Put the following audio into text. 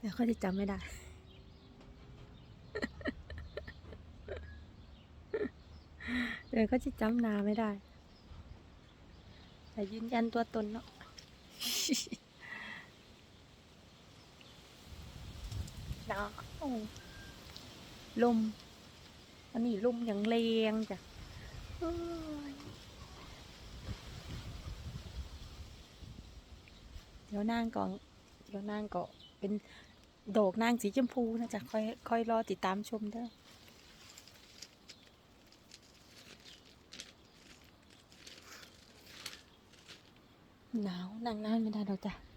เดี๋ยวเขาจะจำไม่ได้ เดี๋ยวเขาจะจำนาไม่ได้ แต่ยืนยันตัวตนเนาะหนาวลม อันนี้ลมอย่างแรงจ้ะเดี๋ยวนางก่อนเดี๋ยวนางก็ เป็นดอกนางสีชมพูนะจ๊ะค่อยค่อยรอติดตามชมเด้อหนาวนางนานไม่ได้ดอกจ้ะ